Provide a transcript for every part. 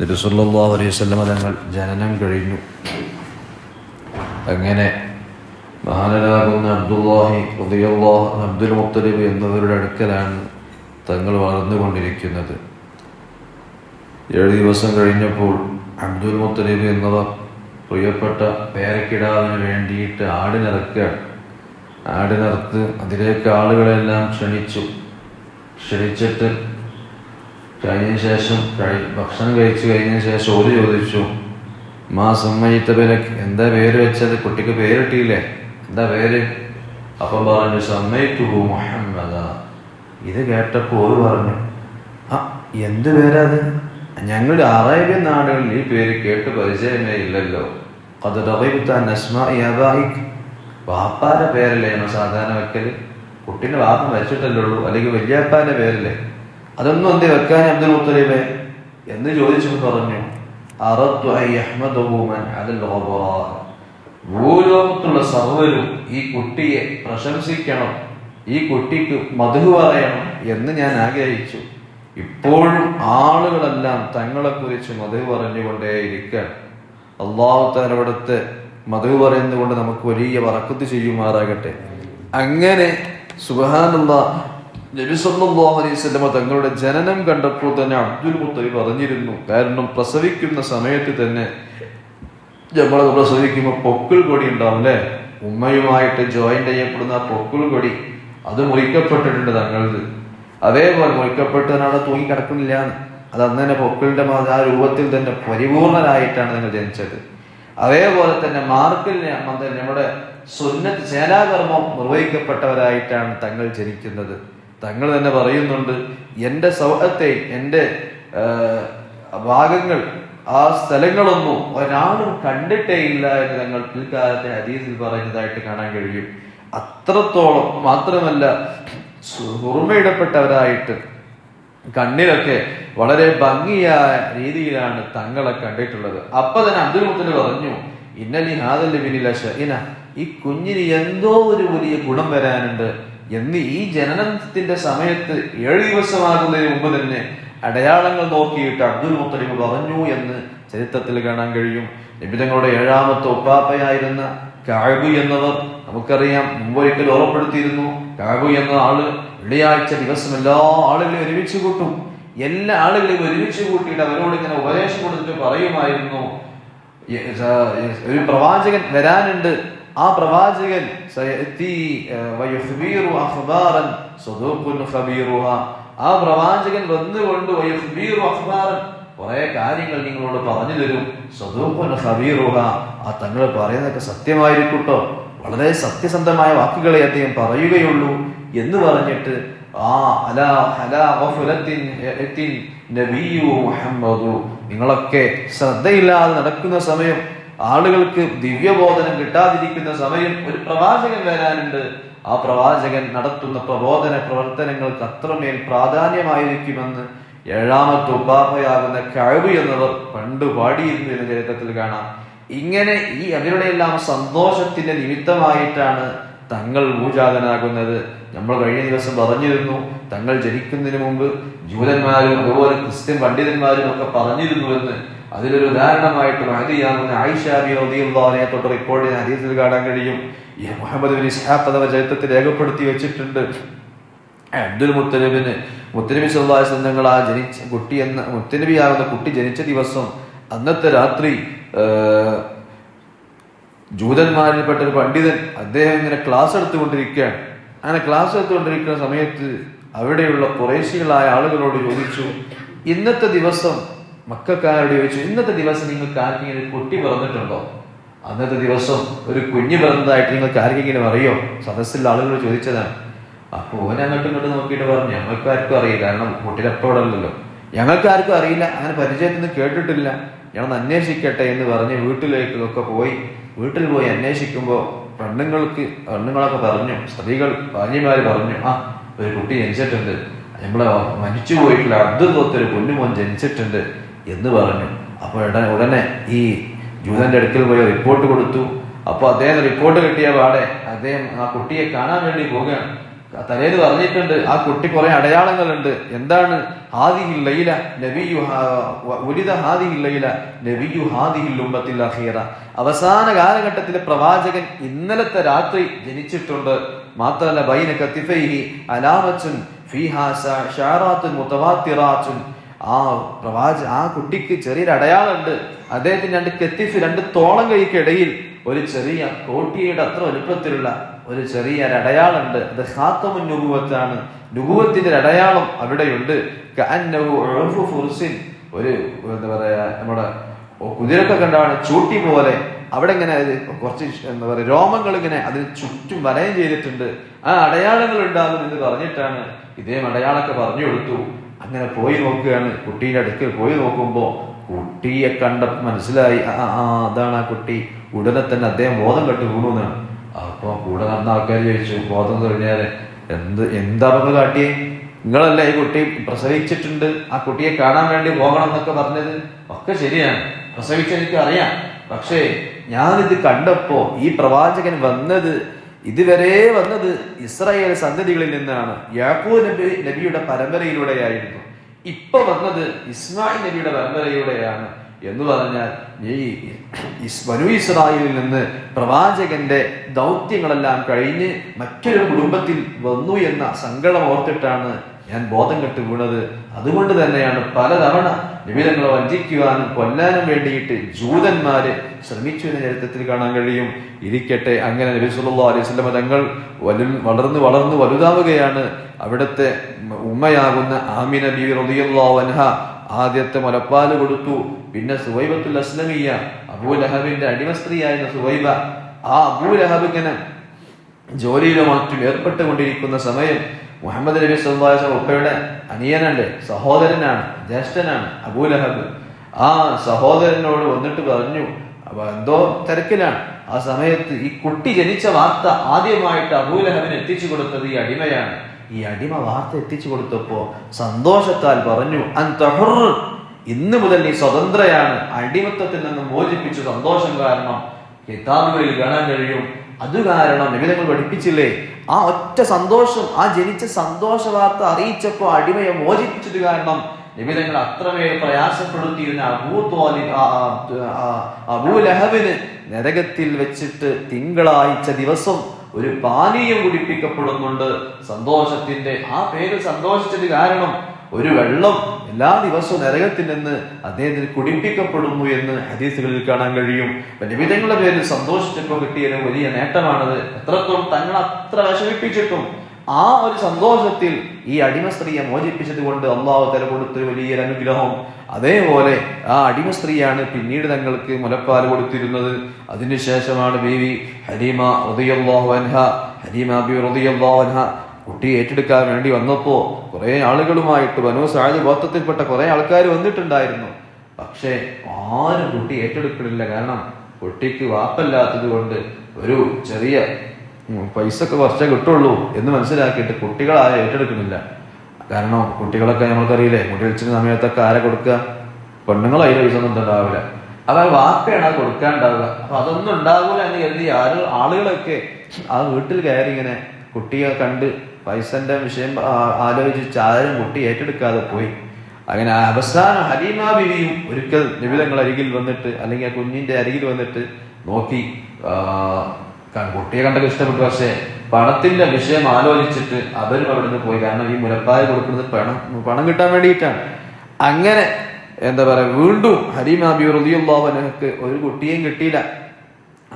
തിരുസല്ലാ അലൈഹി സ്വല്ലമ തങ്ങൾ ജനനം കഴിഞ്ഞു. അങ്ങനെ മഹാനരാകുന്ന അബ്ദുല്ലാഹി ഉദയല്ലാഹ് അബ്ദുൽ മുത്തലിബ് എന്നിവരുടെ അടുക്കലാണ് തങ്ങൾ വളർന്നുകൊണ്ടിരിക്കുന്നത്. ഏഴ് ദിവസം കഴിഞ്ഞപ്പോൾ അബ്ദുൽ മുത്തലിബ് എന്നവർ പ്രിയപ്പെട്ട പേരക്കിടാവിന് വേണ്ടിയിട്ട് ആടിനിറക്കുകയാണ് ആടിനിറത്ത് അതിലേക്ക് ആളുകളെല്ലാം ക്ഷണിച്ചു. ക്ഷണിച്ചിട്ട് കഴിഞ്ഞ ശേഷം കഴി ഭക്ഷണം കഴിച്ചു കഴിഞ്ഞ ശേഷം ഓര് ചോദിച്ചു മാ സമ്മയിത്ത സമ്മയിത്തബനക്ക് എന്താ പേര് വെച്ചത്? കുട്ടിക്ക് പേരിട്ടില്ലേ എന്താ പേര്? അപ്പം പറഞ്ഞു സമ്മയിത്തുഹു മുഹമ്മദ. ഇത് കേട്ടപ്പോൾ ഓര് പറഞ്ഞു ആ എന്ത് പേരാത് ഞങ്ങളുടെ അറേബ്യൻ നാടുകളിൽ ഈ പേര് കേട്ട് പരിചയമേ ഇല്ലല്ലോ. അത് വാപ്പാന്റെ പേരല്ലേ നമ്മൾ സാധാരണ വെക്കൽ? കുട്ടീന്റെ വാപ്പ മരിച്ചിട്ടല്ലേ ഉള്ളൂ അല്ലെങ്കിൽ വല്യാപ്പാന്റെ പേരല്ലേ? അതൊന്നും എന്ത് വെക്കാൻ അബ്ദുൽ മുത്തലിബെ? എന്ന് ചോദിച്ചു പറഞ്ഞു. ഭൂലോകത്തുള്ള സർവരും ഈ കുട്ടിയെ പ്രശംസിക്കണം ഈ കുട്ടിക്ക് മധു പറയണം എന്ന് ഞാൻ ആഗ്രഹിച്ചു. ഇപ്പോഴും ആളുകളെല്ലാം തങ്ങളെക്കുറിച്ച് മധു പറഞ്ഞുകൊണ്ടേയിരിക്കാൻ അള്ളാഹു താലവിടുത്തെ മധു പറയുന്നതുകൊണ്ട് നമുക്ക് വലിയ വറക്കത്ത് ചെയ്യുമാറാകട്ടെ. അങ്ങനെ സുബഹാനുള്ള നബിസല്ലാഹു അലൈഹി തങ്ങളുടെ ജനനം കണ്ടപ്പോൾ തന്നെ അബ്ദുൽ മുത്തലിബ് പറഞ്ഞിരുന്നു കാരണം പ്രസവിക്കുന്ന സമയത്ത് തന്നെ നമ്മളത് പ്രസവിക്കുമ്പോൾ പൊക്കിൾ കൊടി ഉണ്ടാവും ഉമ്മയുമായിട്ട് ജോയിന്റ് ചെയ്യപ്പെടുന്ന ആ പൊക്കിൾ കൊടി അത് മുറിക്കപ്പെട്ടിട്ടുണ്ട് തങ്ങളത്. അതേപോലെ മുറിക്കപ്പെട്ടതിനവിടെ തൂങ്ങി കിടക്കുന്നില്ല അത് അന്ന് തന്നെ പൊക്കിളിന്റെ മാ- ആ രൂപത്തിൽ തന്നെ പരിപൂർണരായിട്ടാണ് നിങ്ങൾ ജനിച്ചത്. അതേപോലെ തന്നെ മാർക്കിൽ നമ്മുടെ സുന്നത്ത് സേനാകർമ്മം നിർവഹിക്കപ്പെട്ടവരായിട്ടാണ് തങ്ങൾ ജനിക്കുന്നത്. തങ്ങൾ തന്നെ പറയുന്നുണ്ട് എന്റെ സൗഹത്തെ എന്റെ ഭാഗങ്ങൾ ആ സ്ഥലങ്ങളൊന്നും ഒരാളും കണ്ടിട്ടേ ഇല്ല എന്ന് തങ്ങൾ പിൽക്കാലത്തെ ഹദീസിൽ പറയുന്നതായിട്ട് കാണാൻ കഴിയും. അത്രത്തോളം മാത്രമല്ല ഓർമ്മയിടപ്പെട്ടവരായിട്ട് കണ്ണിലൊക്കെ വളരെ ഭംഗിയായ രീതിയിലാണ് തങ്ങളെ കണ്ടിട്ടുള്ളത്. അപ്പൊ തന്നെ അബ്ദുൽ മുത്തൽ പറഞ്ഞു ഇന്നലി ഹാദല്ലിബിനില ഇന ഈ കുഞ്ഞിന് എന്തോ ഒരു വലിയ ഗുണം വരാനുണ്ട്. എന്ന് ഈ ജനനത്തിന്റെ സമയത്ത് ഏഴ് ദിവസമാകുന്നതിന് മുമ്പ് തന്നെ അടയാളങ്ങൾ നോക്കിയിട്ട് അബ്ദുൽ മുത്തലിബ് പറഞ്ഞു എന്ന് ചരിത്രത്തിൽ കാണാൻ കഴിയും. നിബിതങ്ങളുടെ ഏഴാമത്തെ ഒപ്പാപ്പയായിരുന്ന കാബു എന്നവർ നമുക്കറിയാം മുമ്പൊരിക്കൽ ഓർമ്മപ്പെടുത്തിയിരുന്നു. കാബു എന്ന ആൾ വെള്ളിയാഴ്ച ദിവസം എല്ലാ ആളുകളെയും ഒരുമിച്ച് കൂട്ടും. എല്ലാ ആളുകളെയും ഒരുമിച്ച് കൂട്ടിയിട്ട് അവരോട് ഇങ്ങനെ ഉപദേശം കൊടുത്തിട്ട് പറയുമായിരുന്നു. ഒരു പ്രവാചകൻ വരാനുണ്ട്. ആ പ്രവാചകൻ. ആ പ്രവാചകൻ വന്നുകൊണ്ട് കുറെ കാര്യങ്ങൾ നിങ്ങളോട് പറഞ്ഞു തരും. സദൂഖുൻ ഹബീറുഹ ആ തങ്ങൾ പറയുന്നതൊക്കെ സത്യമായിരിക്കട്ടോ വളരെ സത്യസന്ധമായ വാക്കുകളെ അദ്ദേഹം പറയുകയുള്ളൂ എന്ന് പറഞ്ഞിട്ട് ആ യഅത്തിൻ മുഹമ്മദു. നിങ്ങളൊക്കെ ശ്രദ്ധയില്ലാതെ നടക്കുന്ന സമയം ആളുകൾക്ക് ദിവ്യബോധനം കിട്ടാതിരിക്കുന്ന സമയം ഒരു പ്രവാചകൻ വരാനുണ്ട്. ആ പ്രവാചകൻ നടത്തുന്ന പ്രബോധന പ്രവർത്തനങ്ങൾക്ക് അത്രമേൽ പ്രാധാന്യമായിരിക്കുമെന്ന് ഏഴാമത്തെ ഉപാധയാകുന്ന കഴിവ് എന്നവർ പണ്ട് പാടിയിരുന്നു എന്ന് ചരിത്രത്തിൽ കാണാം. ഇങ്ങനെ ഈ അവരുടെ എല്ലാം സന്തോഷത്തിന്റെ നിമിത്തമായിട്ടാണ് തങ്ങൾ ഭൂജാതനാകുന്നത് നമ്മൾ കഴിഞ്ഞ ദിവസം പറഞ്ഞിരുന്നു തങ്ങൾ ജനിക്കുന്നതിന് മുമ്പ് ജൂതന്മാരും അതുപോലെ ക്രിസ്ത്യൻ പണ്ഡിതന്മാരും ഒക്കെ പറഞ്ഞിരുന്നുവെന്ന് അതിലൊരു ഉദാഹരണമായിട്ട് മഹദിയാകുന്ന ആയിഷാബിയെ തൊട്ട് റിപ്പോർട്ട് ഹദീസിൽ കാണാൻ കഴിയും. മുഹമ്മദ് ബിൻ ഇസ്ഹാഖ് അഥവാ ചരിത്രത്തിൽ രേഖപ്പെടുത്തി വെച്ചിട്ടുണ്ട്. അബ്ദുൽ മുത്തലിബിന് മുത്തനബി സല്ലാസ് ഞങ്ങൾ ആ ജനിച്ച കുട്ടി എന്ന മുത്തനബി ആകുന്ന കുട്ടി ജനിച്ച ദിവസം അന്നത്തെ രാത്രി ജൂതന്മാരിൽപ്പെട്ട ഒരു പണ്ഡിതൻ അദ്ദേഹം ഇങ്ങനെ ക്ലാസ് എടുത്തുകൊണ്ടിരിക്കുകയാണ്. അങ്ങനെ ക്ലാസ് എടുത്തുകൊണ്ടിരിക്കുന്ന സമയത്ത് അവിടെയുള്ള കുറേശികളായ ആളുകളോട് ചോദിച്ചു ഇന്നത്തെ ദിവസം മക്കാരോട് ചോദിച്ചു ഇന്നത്തെ ദിവസം നിങ്ങൾക്ക് ആർക്കെങ്കിലും ഒരു കുട്ടി പിറന്നിട്ടുണ്ടോ? അന്നത്തെ ദിവസം ഒരു കുഞ്ഞ് പിറന്നതായിട്ട് നിങ്ങൾക്ക് ആർക്കെങ്കിലും അറിയോ? സദസ്സിലെ ആളുകൾ ചോദിച്ചതാണ്. അപ്പോൾ ഓൻ അങ്ങോട്ടും ഇങ്ങോട്ട് നോക്കിയിട്ട് പറഞ്ഞു ഞങ്ങൾക്ക് ആർക്കും അറിയില്ല കാരണം കുട്ടിയിലെപ്പോഴല്ലോ ഞങ്ങൾക്ക് ആർക്കും അറിയില്ല അങ്ങനെ പരിചയത്തിൽ നിന്ന് കേട്ടിട്ടില്ല. ഞങ്ങൾ അന്വേഷിക്കട്ടെ എന്ന് പറഞ്ഞ് വീട്ടിലേക്കൊക്കെ പോയി. വീട്ടിൽ പോയി അന്വേഷിക്കുമ്പോൾ പെണ്ണുങ്ങൾക്ക് പെണ്ണുങ്ങളൊക്കെ പറഞ്ഞു സ്ത്രീകൾ ഭാര്യമാർ പറഞ്ഞു ആ ഒരു കുട്ടി ജനിച്ചിട്ടുണ്ട്. നമ്മളെ മരിച്ചു പോയിട്ടുള്ള അദ്ഭുതത്തൊരു പൊന്നുമോൻ ജനിച്ചിട്ടുണ്ട്. എന്ന് പറഞ്ഞു. അപ്പോൾ ഉടനെ ഉടനെ ഈ ജൂതന്റെ അടുക്കൽ പോയി റിപ്പോർട്ട് കൊടുത്തു. അപ്പോൾ അദ്ദേഹം റിപ്പോർട്ട് കിട്ടിയ പാടെ അദ്ദേഹം ആ കുട്ടിയെ കാണാൻ വേണ്ടി പോവുകയാണ്. തലേന്ന് പറഞ്ഞിട്ടുണ്ട് ആ കുട്ടി കുറെ അടയാളങ്ങളുണ്ട്. എന്താണ് ഹാദിഹിൽ ലൈല നബിയു ഉരിത ഹാദി ഹാദിഹിൽ ലൈല നബിയു ഹാദിഹിൽ ഉമ്മത്തിൽ അഹീറ അവസാന കാലഘട്ടത്തിലെ പ്രവാചകൻ ഇന്നലത്തെ രാത്രി ജനിച്ചിട്ടുണ്ട്. മാത്രമല്ല ബൈന കത്തിഫൈഹി അലാമച്ചുൻ ഫീഹാ ശ- ഷാറാത്തുൻ മുതവാത്തിറാത്തുൻ ആ പ്രവാച ആ കുട്ടിക്ക് ചെറിയൊരു അടയാളമുണ്ട്. അദ്ദേഹത്തിന് രണ്ട് കെത്തിഫ് രണ്ട് തോളം കൈക്കിടയിൽ ഒരു ചെറിയ കോട്ടിയുടെ അത്ര വലുപ്പത്തിലുള്ള ഒരു ചെറിയ അടയാളമുണ്ട്. അത് ഹാത്തമുൻ നുബുവത്താണ്. നുബുവത്തിന്റെ ഒരു അടയാളം അവിടെയുണ്ട്. ഫുർസിൻ. ഒരു എന്താ പറയാ നമ്മുടെ കുതിരൊക്കെ കണ്ടാണ് ചൂട്ടി പോലെ. അവിടെ ഇങ്ങനെ കുറച്ച് എന്താ പറയുക രോമങ്ങൾ ഇങ്ങനെ അതിന് ചുറ്റും വലയം ചെയ്തിട്ടുണ്ട്. ആ അടയാളങ്ങൾ ഉണ്ടാകും എന്ന് പറഞ്ഞിട്ടാണ് ഇതേ അടയാളൊക്കെ പറഞ്ഞു കൊടുത്തു. അങ്ങനെ പോയി നോക്കുകയാണ്. കുട്ടീന്റെ അടുക്കൽ പോയി നോക്കുമ്പോൾ കുട്ടിയെ കണ്ടപ്പോൾ മനസ്സിലായി. ആ ആ അതാണ് ആ കുട്ടി. ഉടനെ തന്നെ അദ്ദേഹം ബോധം കെട്ട് വീണു എന്നാണ് അപ്പൊ കൂടെ നടന്ന ആൾക്കാർ ചോദിച്ചു ബോധം കഴിഞ്ഞാൽ എന്ത് എന്താ നിങ്ങൾ കാട്ടിയേ? നിങ്ങളല്ലേ ഈ കുട്ടി പ്രസവിച്ചിട്ടുണ്ട്. ആ കുട്ടിയെ കാണാൻ വേണ്ടി പോകണം എന്നൊക്കെ പറഞ്ഞത്? ഒക്കെ ശരിയാണ്. പ്രസവിച്ചെനിക്ക് അറിയാം. പക്ഷേ ഞാനിത് കണ്ടപ്പോൾ ഈ പ്രവാചകൻ വന്നത് ഇതുവരെ വന്നത് ഇസ്രായേൽ സന്തതികളിൽ നിന്നാണ്. യാക്കൂബ് നബി നബിയുടെ പരമ്പരയിലൂടെയായിരുന്നു. ഇപ്പൊ വന്നത് ഇസ്മായിൽ നബിയുടെ പരമ്പരയിലൂടെയാണ് എന്ന് പറഞ്ഞാൽ ഈ വനു ഇസ്രായേലിൽ നിന്ന് പ്രവാചകന്റെ ദൗത്യങ്ങളെല്ലാം കഴിഞ്ഞ് മറ്റൊരു കുടുംബത്തിൽ വന്നു എന്ന സങ്കടം ഓർത്തിട്ടാണ് ഞാൻ ബോധം കെട്ട് വീണത്. അതുകൊണ്ട് തന്നെയാണ് പലതവണ നിബിധങ്ങളെ വഞ്ചിക്കുവാനും കൊല്ലാനും വേണ്ടിയിട്ട് ജൂതന്മാര് ശ്രമിച്ചു എന്ന ചരിത്രത്തിൽ കാണാൻ കഴിയും. ഇരിക്കട്ടെ അങ്ങനെ നബി സുല്ലാ അലൈഹി വസല്ലം തങ്ങൾ വലു വളർന്ന് വളർന്ന് വലുതാവുകയാണ്. അവിടുത്തെ ഉമ്മയാകുന്ന ആമിന ബി അൻഹ ആദ്യത്തെ മുലപ്പാൽ കൊടുത്തു. പിന്നെ സുവൈബത്തുൽ അസ്ലമിയ അബൂ ലഹബിന്റെ അടിമ സ്ത്രീയായിരുന്ന സുവൈബ ആ അബൂ ലഹബ് ഇങ്ങനെ ജോലിയിലോ മറ്റും ഏർപ്പെട്ടുകൊണ്ടിരിക്കുന്ന സമയം മുഹമ്മദ് നബി സല്ലാസ് ഉപ്പയുടെ അനിയനല്ലേ സഹോദരനാണ് ജ്യേഷ്ഠനാണ് അബൂലഹബ്. ആ സഹോദരനോട് വന്നിട്ട് പറഞ്ഞു അപ്പൊ എന്തോ തിരക്കിലാണ്. ആ സമയത്ത് ഈ കുട്ടി ജനിച്ച വാർത്ത ആദ്യമായിട്ട് അബൂലഹബിന് എത്തിച്ചു കൊടുത്തത് ഈ അടിമയാണ്. ഈ അടിമ വാർത്ത എത്തിച്ചു കൊടുത്തപ്പോ സന്തോഷത്താൽ പറഞ്ഞു അൻ ഇന്ന് മുതൽ നീ സ്വതന്ത്രയാണ്. അടിമത്തത്തിൽ നിന്ന് മോചിപ്പിച്ചു സന്തോഷം കാരണം കിതാബുകളിൽ കാണാൻ കഴിയും. അത് കാരണം നിങ്ങൾ പഠിപ്പിച്ചില്ലേ? ആ ഒറ്റ സന്തോഷം ആ ജനിച്ച സന്തോഷ വാർത്ത അറിയിച്ചപ്പോ അടിമയെ മോചിപ്പിച്ചത് കാരണം നിങ്ങൾ അത്രമേൽ പ്രയാസപ്പെടുത്തിയിരുന്ന അബൂ തോലി അബൂ ലഹബിന് നരകത്തിൽ വെച്ചിട്ട് തിങ്കളാഴ്ച ദിവസം ഒരു പാനീയം കുടിപ്പിക്കപ്പെടുന്നുണ്ട്. സന്തോഷത്തിന്റെ ആ പേര് സന്തോഷിച്ചത് കാരണം ഒരു വെള്ളം എല്ലാ ദിവസവും നരകത്തിൽ നിന്ന് അദ്ദേഹത്തിന് കുടിപ്പിക്കപ്പെടുന്നു എന്ന് ഹദീസുകളിൽ കാണാൻ കഴിയും. നിമിതങ്ങളുടെ പേരിൽ സന്തോഷിച്ചപ്പോൾ കിട്ടിയ വലിയ നേട്ടമാണത്. എത്രത്തോളം തങ്ങൾ അത്ര വിഷമിപ്പിച്ചിട്ടും ആ ഒരു സന്തോഷത്തിൽ ഈ അടിമ സ്ത്രീയെ മോചിപ്പിച്ചത് കൊണ്ട് അള്ളാഹു തല കൊടുത്തൊരു വലിയൊരു അനുഗ്രഹം. അതേപോലെ ആ അടിമ സ്ത്രീയാണ് പിന്നീട് തങ്ങൾക്ക് മുലപ്പാൽ കൊടുത്തിരുന്നത്. അതിനുശേഷമാണ് ബീവി ഹരീമ ഉദയല്ലാഹു അൻഹ ഹരീമ ബി അൻഹ കുട്ടി ഏറ്റെടുക്കാൻ വേണ്ടി വന്നപ്പോ കുറെ ആളുകളുമായിട്ട് വനോ സായത് ഗോത്രത്തിൽപ്പെട്ട കുറെ ആൾക്കാർ വന്നിട്ടുണ്ടായിരുന്നു. പക്ഷേ ആരും കുട്ടി ഏറ്റെടുക്കണില്ല കാരണം കുട്ടിക്ക് വാപ്പല്ലാത്തത് കൊണ്ട് ഒരു ചെറിയ പൈസ ഒക്കെ കുറച്ചേ കിട്ടുള്ളൂ എന്ന് മനസ്സിലാക്കിയിട്ട് കുട്ടികളാരും ഏറ്റെടുക്കുന്നില്ല. കാരണം കുട്ടികളൊക്കെ നമ്മൾക്കറിയില്ലേ മുടി വെച്ചിരുന്ന സമയത്തൊക്കെ ആരെ കൊടുക്കുക? പെണ്ണുങ്ങൾ അതിൽ പൈസ ഒന്നും ഉണ്ടാവില്ല. അപ്പൊ വാപ്പയാണ് അത് കൊടുക്കാണ്ടാവുക. അപ്പൊ അതൊന്നും ഉണ്ടാകൂല എന്ന് കരുതി ആരും ആളുകളൊക്കെ ആ വീട്ടിൽ കയറി ഇങ്ങനെ കുട്ടിയെ കണ്ട് പൈസന്റെ വിഷയം ആലോചിച്ച് ആരും കുട്ടി ഏറ്റെടുക്കാതെ പോയി. അങ്ങനെ അവസാനം ഹലീമ ബിവിയും ഒരിക്കൽ നിബിതങ്ങൾ അരികിൽ വന്നിട്ട് അല്ലെങ്കിൽ ആ കുഞ്ഞിന്റെ അരികിൽ വന്നിട്ട് നോക്കി കുട്ടിയെ കണ്ടൊക്കെ ഇഷ്ടപ്പെട്ടു. പക്ഷേ പണത്തിന്റെ വിഷയം ആലോചിച്ചിട്ട് അവരും അവിടെ നിന്ന് പോയി. കാരണം ഈ മുലപ്പായ കൊടുക്കുന്നത് പണം പണം കിട്ടാൻ വേണ്ടിയിട്ടാണ്. അങ്ങനെ എന്താ പറയാ വീണ്ടും ഹരീമ ബി റുദിയുള്ളവനക്ക് ഒരു കുട്ടിയും കിട്ടിയില്ല.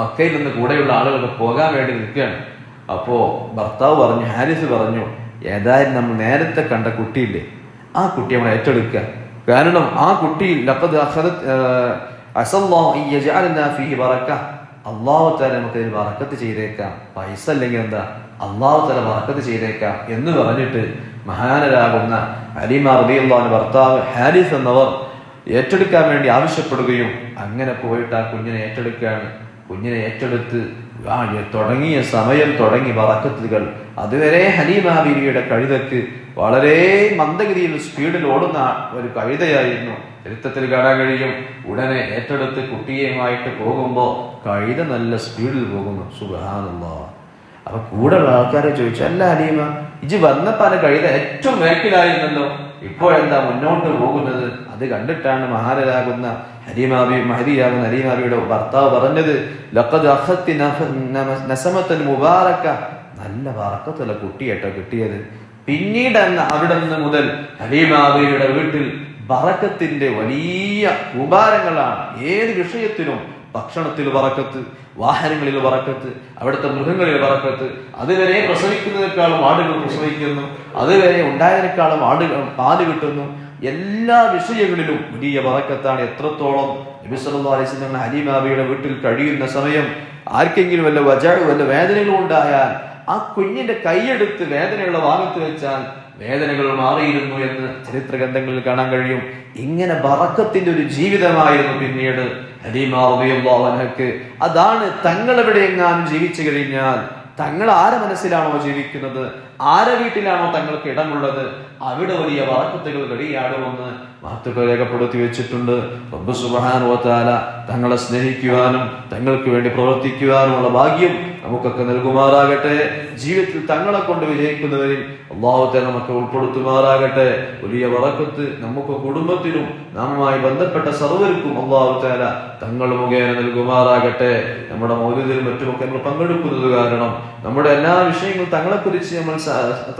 മക്കയിൽ നിന്ന് കൂടെയുള്ള ആളുകൾക്ക് പോകാൻ വേണ്ടി നിൽക്കുകയാണ്. അപ്പോ ഭർത്താവ് പറഞ്ഞു ഹാരിസ് പറഞ്ഞു ഏതായാലും നമ്മൾ നേരത്തെ കണ്ട കുട്ടിയില്ലേ? ആ കുട്ടി നമ്മൾ ഏറ്റെടുക്കുക. കാരണം ആ കുട്ടി. അള്ളാഹു താല നമുക്ക് ഇതിൽ വറക്കത്ത് ചെയ്തേക്കാം. പൈസ അല്ലെങ്കിൽ എന്താ? അള്ളാഹു താല വറക്കത്ത് ചെയ്തേക്കാം. എന്ന് പറഞ്ഞിട്ട് മഹാനരാകുന്ന അലിമ റബിയുള്ള ഭർത്താവ് ഹാരിസ് എന്നവർ ഏറ്റെടുക്കാൻ വേണ്ടി ആവശ്യപ്പെടുകയും അങ്ങനെ പോയിട്ട് ആ കുഞ്ഞിനെ ഏറ്റെടുക്കുകയാണ്. കുഞ്ഞിനെ ഏറ്റെടുത്ത് ആ തുടങ്ങിയ സമയം തുടങ്ങി വറക്കത്തുകൾ. അതുവരെ ഹലീമ ബീവിയുടെ കഴുതക്ക് വളരെ മന്ദഗതിയിൽ സ്പീഡിൽ ഓടുന്ന ഒരു കഴുതയായിരുന്നു. ചരിത്രത്തിൽ കാണാൻ കഴിയും ഉടനെ ഏറ്റെടുത്ത് കുട്ടിയുമായിട്ട് പോകുമ്പോൾ കഴുത നല്ല സ്പീഡിൽ പോകുന്നു. സുഖാനുള്ള അപ്പൊ കൂടെയുള്ള ആൾക്കാരെ ചോദിച്ചു അല്ല ഹലീമ ഇജ് വന്നപ്പോൾ കഴുത ഏറ്റവും വേക്കിലായിരുന്നല്ലോ ഇപ്പോഴെന്താ മുന്നോട്ട് പോകുന്നത്? അത് കണ്ടിട്ടാണ് മഹാരരാകുന്ന ഹരിമാബി മഹരിയാകുന്ന ഹരിമാബിയുടെ ഭർത്താവ് പറഞ്ഞത് മുബാറക്ക. നല്ല വറക്കത്തുള്ള കുട്ടിയേട്ടോ കിട്ടിയത്. പിന്നീട് അന്ന് അവിടെ നിന്ന് മുതൽ ഹരിമാബിയുടെ വീട്ടിൽ വറക്കത്തിന്റെ വലിയ ഉപാരങ്ങളാണ് ഏത് വിഷയത്തിനും ഭക്ഷണത്തിൽ വറക്കത്ത് വാഹനങ്ങളിൽ വറക്കത്ത് അവിടുത്തെ മൃഗങ്ങളിൽ വറക്കത്ത് അതുവരെ പ്രസവിക്കുന്നതിനേക്കാളും ആടുകൾ പ്രസവിക്കുന്നു അതുവരെ ഉണ്ടായതിനേക്കാളും ആടുകൾ പാൽ കിട്ടുന്നു. എല്ലാ വിഷയങ്ങളിലും വലിയ വറക്കത്താണ് എത്രത്തോളം നബി സല്ലല്ലാഹു അലൈഹി ഹലീമാബിയുടെ വീട്ടിൽ കഴിയുന്ന സമയം ആർക്കെങ്കിലും വല്ല വജ വല്ല വേദനകളും ഉണ്ടായാൽ ആ കുഞ്ഞിന്റെ കൈയെടുത്ത് വേദനയുള്ള ഭാഗത്ത് വെച്ചാൽ വേദനകൾ മാറിയിരുന്നു എന്ന് ചരിത്ര ഗ്രന്ഥങ്ങളിൽ കാണാൻ കഴിയും. ഇങ്ങനെ ബറക്കത്തിന്റെ ഒരു ജീവിതമായിരുന്നു പിന്നീട് ഹരീമാർക്ക് അതാണ് തങ്ങൾ എവിടെയെങ്ങാനും ജീവിച്ചു കഴിഞ്ഞാൽ തങ്ങൾ ആരെ മനസ്സിലാണോ ജീവിക്കുന്നത്? ആരെ വീട്ടിലാണോ തങ്ങൾക്ക് ഇടമുള്ളത്? അവിടെ വലിയ വറക്കത്തുകൾ കഴിയാടുമെന്ന് വാർത്തകൾ രേഖപ്പെടുത്തി വെച്ചിട്ടുണ്ട്. തആല തങ്ങളെ സ്നേഹിക്കുവാനും തങ്ങൾക്ക് വേണ്ടി പ്രവർത്തിക്കുവാനുമുള്ള ഭാഗ്യം നമുക്കൊക്കെ നൽകുമാറാകട്ടെ. ജീവിതത്തിൽ തങ്ങളെ കൊണ്ട് വിജയിക്കുന്നവരിൽ അള്ളാഹുത്തെ നമുക്ക് ഉൾപ്പെടുത്തുമാറാകട്ടെ. വലിയ വറക്കത്ത് നമുക്ക് കുടുംബത്തിനും നാമുമായി ബന്ധപ്പെട്ട സർവർക്കും അള്ളാഹുത്തേല താല തങ്ങൾ മുഖേന നൽകുമാറാകട്ടെ. നമ്മുടെ മൗലികയിലും മറ്റുമൊക്കെ നമ്മൾ പങ്കെടുക്കുന്നത് കാരണം നമ്മുടെ എല്ലാ വിഷയങ്ങളും തങ്ങളെക്കുറിച്ച് നമ്മൾ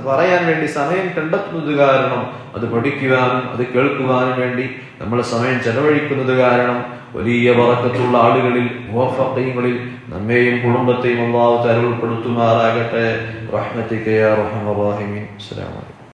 പറയാൻ വേണ്ടി സമയം കണ്ടെത്തുന്നത് കാരണം അത് പഠിക്കുവാനും അത് കേൾക്കുവാനും വേണ്ടി നമ്മൾ സമയം ചെലവഴിക്കുന്നത് കാരണം വലിയ വറക്കത്തുള്ള ആളുകളിൽ മുവഫഖീങ്ങളിൽ നമ്മെയും കുടുംബത്തെയും അള്ളാഹു തല ഉൾപ്പെടുത്തുമാറാകട്ടെ റഹ്മത്തിക്കയ റഹ്മ റഹീമീൻ. അസ്സലാമു അലൈക്കും.